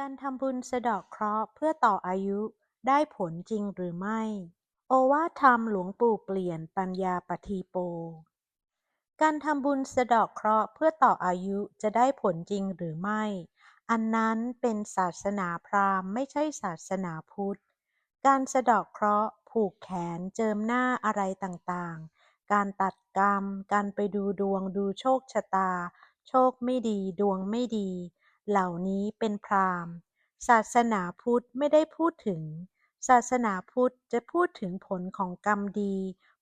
การทำบุญสะเดาะเคราะห์เพื่อต่ออายุได้ผลจริงหรือไม่ โอวาทธรรมหลวงปู่เปลี่ยนปัญญาปทีโป การทำบุญสะเดาะเคราะห์เพื่อต่ออายุจะได้ผลจริงหรือไม่ อันนั้นเป็นศาสนาพราหมณ์ไม่ใช่ศาสนาพุทธ การสะเดาะเคราะห์ผูกแขนเจิมหน้าอะไรต่างๆ การตัดกรรม การไปดูดวงดูโชคชะตา โชคไม่ดีดวงไม่ดี เหล่านี้เป็นพราหมณ์ ศาสนาพุทธไม่ได้พูดถึง ศาสนาพุทธจะพูดถึงผลของกรรมดี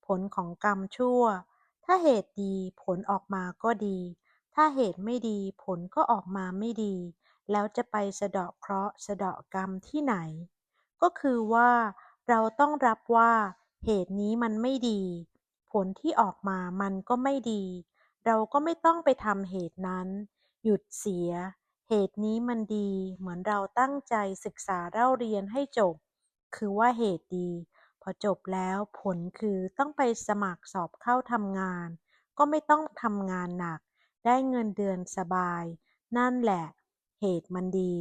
ผลของกรรมชั่ว ถ้าเหตุดีผลออกมาก็ดี ถ้าเหตุไม่ดีผลก็ออกมาไม่ดี แล้วจะไปสะเดาะเคราะห์สะเดาะกรรมที่ไหน ก็คือว่าเราต้องรับว่าเหตุนี้มันไม่ดี ผลที่ออกมามันก็ไม่ดี เราก็ไม่ต้องไปทำเหตุนั้น หยุดเสีย เหตุนี้มันดีเหมือนเราตั้งใจศึกษาเล่าเรียนให้จบ คือว่าเหตุดี พอจบแล้วผลคือต้องไปสมัครสอบเข้าทำงาน ก็ไม่ต้องทำงานหนัก ได้เงินเดือนสบาย นั่นแหละ เหตุมันดี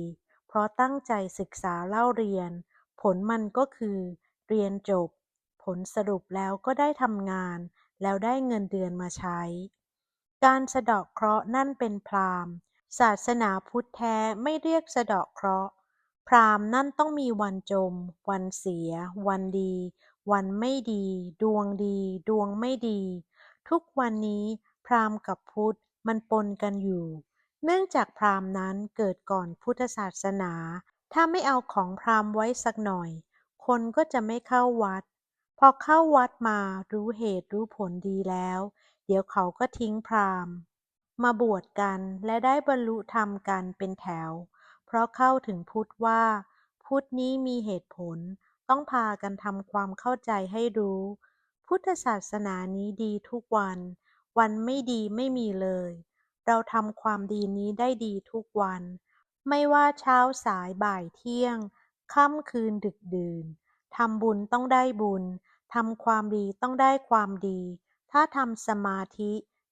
เพราะตั้งใจศึกษาเล่าเรียน ผลมันก็คือ เรียนจบ ผลสรุปแล้วก็ได้ทำงาน แล้วได้เงินเดือนมาใช้ การสะเดาะเคราะห์นั่นเป็นพราหมณ์ ศาสนาพุทธแท้ไม่เรียกสะเดาะเคราะห์ พราหมณ์นั่นต้องมีวันจม วันเสีย วันดี วันไม่ดี ดวงดี ดวงไม่ดี ทุกวันนี้พราหมณ์กับพุทธมันปนกันอยู่ เนื่องจากพราหมณ์นั้นเกิดก่อนพุทธศาสนา ถ้าไม่เอาของพราหมณ์ไว้สักหน่อย คนก็จะไม่เข้าวัด พอเข้าวัดมารู้เหตุรู้ผลดีแล้ว เดี๋ยวเขาก็ทิ้งพราหมณ์ มาบวชกันและได้บรรลุธรรมกันเป็นแถว เพราะเข้าถึงพุทธว่า พุทธนี้มีเหตุผล ต้องพากันทำความเข้าใจให้รู้ พุทธศาสนานี้ดีทุกวัน วันไม่ดีไม่มีเลย เราทำความดีนี้ได้ดีทุกวัน ไม่ว่าเช้าสายบ่ายเที่ยง ค่ำคืนดึกดื่นทำบุญต้องได้บุญ ทำความดีต้องได้ความดี ถ้าทำสมาธิ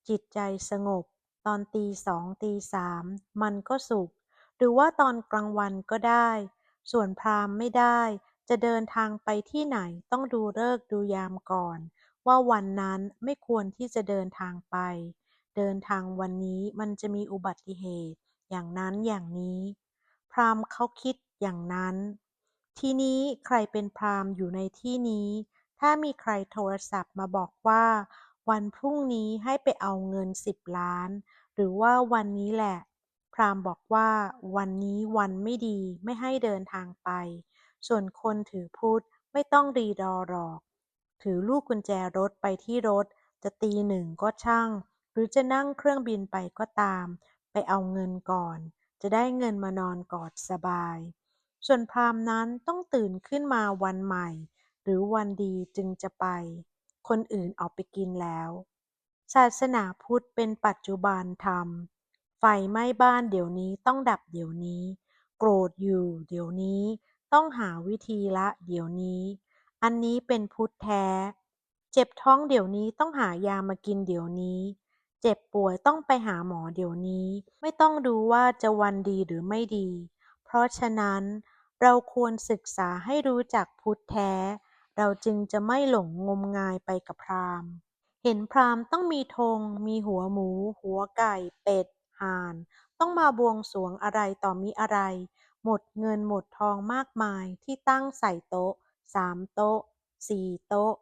จิตใจสงบ ตอนตีสองตีสามมันก็สุขหรือว่าตอนกลางวันก็ได้ ส่วนพราหมณ์ไม่ได้ จะเดินทางไปที่ไหนต้องดูฤกษ์ดูยามก่อน ว่าวันนั้นไม่ควรที่จะเดินทางไป เดินทางวันนี้มันจะมีอุบัติเหตุ อย่างนั้นอย่างนี้ พราหมณ์เขาคิดอย่างนั้น ทีนี้ใครเป็นพราหมณ์อยู่ในที่นี้ ถ้ามีใครโทรศัพท์มาบอกว่า วันพรุ่งนี้ให้ไปเอาเงินสิบล้าน หรือว่าวันนี้แหละ พราหมณ์บอกว่าวันนี้วันไม่ดีไม่ให้เดินทางไป ส่วนคนถือพุทธไม่ต้องรีรอหรอก ถือลูกกุญแจรถไปที่รถ จะตีหนึ่งก็ช่าง หรือจะนั่งเครื่องบินไปก็ตาม ไปเอาเงินก่อน จะได้เงินมานอนกอดสบาย ส่วนพราหมณ์นั้นต้องตื่นขึ้นมาวันใหม่ หรือวันดีจึงจะไป คนอื่นเอาไปกินแล้ว ศาสนาพุทธเป็นปัจจุบันธรรม ไฟไหม้บ้านเดี๋ยวนี้ต้องดับเดี๋ยวนี้ โกรธอยู่เดี๋ยวนี้ ต้องหาวิธีละเดี๋ยวนี้ อันนี้เป็นพุทธแท้ เจ็บท้องเดี๋ยวนี้ต้องหายามากินเดี๋ยวนี้ เจ็บป่วยต้องไปหาหมอเดี๋ยวนี้ ไม่ต้องดูว่าจะวันดีหรือไม่ดี เพราะฉะนั้นเราควรศึกษาให้รู้จักพุทธแท้ เราจึงจะไม่หลงงมงายไปกับพราหมณ์ เห็นพราหมณ์ต้องมีธง มีหัวหมู หัวไก่ เป็ด ห่าน ต้องมาบวงสรวงอะไรต่อมิอะไร หมดเงินหมดทองมากมายที่ตั้งใส่โต๊ะสามโต๊ะสี่โต๊ะ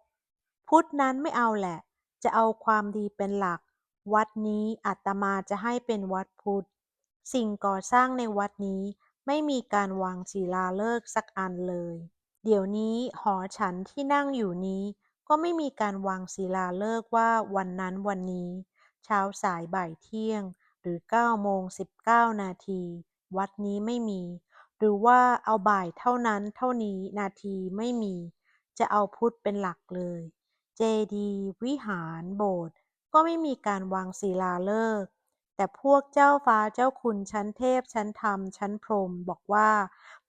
พุทธนั้นไม่เอาแหละ จะเอาความดีเป็นหลัก วัดนี้อาตมาจะให้เป็นวัดพุทธ สิ่งก่อสร้างในวัดนี้ไม่มีการวางศิลาฤกษ์สักอันเลย เดี๋ยวนี้หอฉันที่นั่งอยู่นี้ ก็ไม่มีการวางศิลาฤกษ์ว่าวันนั้นวันนี้ เช้าสายบ่ายเที่ยง หรือเก้าโมงสิบเก้านาทีวัดนี้ไม่มี หรือว่าเอาบ่ายเท่านั้นเท่านี้นาทีไม่มี จะเอาพุทธเป็นหลักเลย เจดีย์วิหารโบสถ์ก็ไม่มีการวางศิลาฤกษ์แต่พวกเจ้าฟ้าเจ้าคุณชั้นเทพชั้นธรรมชั้นพรหมบอกว่า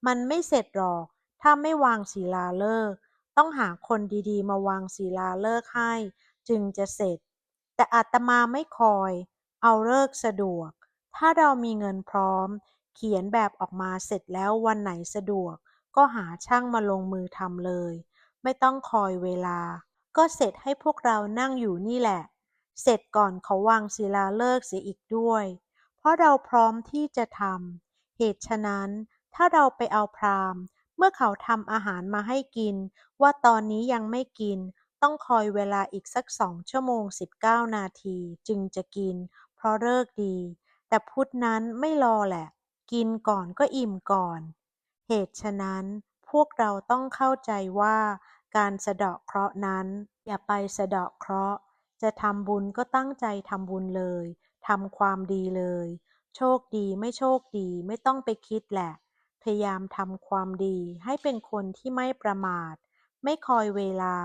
มันไม่เสร็จหรอก ถ้าไม่วางศิลาฤกษ์ต้องหาคนดีๆ มาวางศิลาฤกษ์ให้ จึงจะเสร็จ แต่อาตมาไม่คอย เอาฤกษ์สะดวก ถ้าเรามีเงินพร้อม เขียนแบบออกมาเสร็จแล้ววันไหนสะดวก ก็หาช่างมาลงมือทำเลย ไม่ต้องคอยเวลา ก็เสร็จให้พวกเรานั่งอยู่นี่แหละ เสร็จก่อนเขาวางศิลาฤกษ์เสียอีกด้วย เพราะเราพร้อมที่จะทำเหตุฉะนั้น ถ้าเราไปเอาพราหมณ์ เมื่อเขาทำอาหารมาให้กิน ว่าตอนนี้ยังไม่กิน ต้องคอยเวลาอีกสักสองชั่วโมงสิบเก้านาทีจึงจะกิน เพราะเลิกดี แต่พุทธนั้นไม่รอแหละ กินก่อนก็อิ่มก่อน เหตุฉะนั้นพวกเราต้องเข้าใจว่าการสะเดาะเคราะห์นั้น อย่าไปสะเดาะเคราะห์ จะทำบุญก็ตั้งใจทำบุญเลยทำความดีเลย โชคดีไม่โชคดีไม่ต้องไปคิดแหละ พยายามทำความดีให้เป็นคนที่ไม่ประมาท ไม่คอยเวลา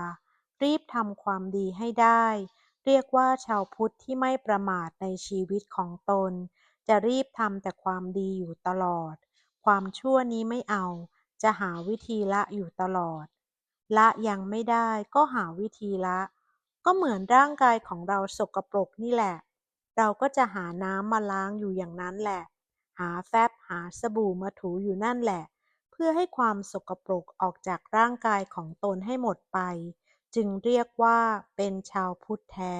รีบทำความดีให้ได้ เรียกว่าชาวพุทธที่ไม่ประมาทในชีวิตของตน จะรีบทำแต่ความดีอยู่ตลอด ความชั่วนี้ไม่เอา จะหาวิธีละอยู่ตลอด ละยังไม่ได้ก็หาวิธีละ ก็เหมือนร่างกายของเราสกปรกนี่แหละ เราก็จะหาน้ำมาล้างอยู่อย่างนั้นแหละ หาแฟบหาสบู่มาถูอยู่นั่นแหละ เพื่อให้ความสกปรกออกจากร่างกายของตนให้หมดไป จึงเรียกว่าเป็นชาวพุทธแท้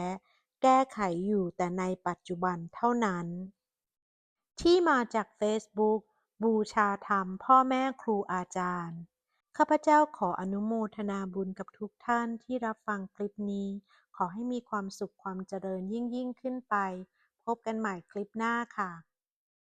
แก้ไขอยู่แต่ในปัจจุบันเท่านั้น ที่มาจากเฟซบุ๊กบูชาธรรมพ่อแม่ครูอาจารย์ ข้าพเจ้าขออนุโมทนาบุญกับทุกท่านที่รับฟังคลิปนี้ ขอให้มีความสุขความเจริญยิ่งยิ่งขึ้นไป พบกันใหม่คลิปหน้าค่ะ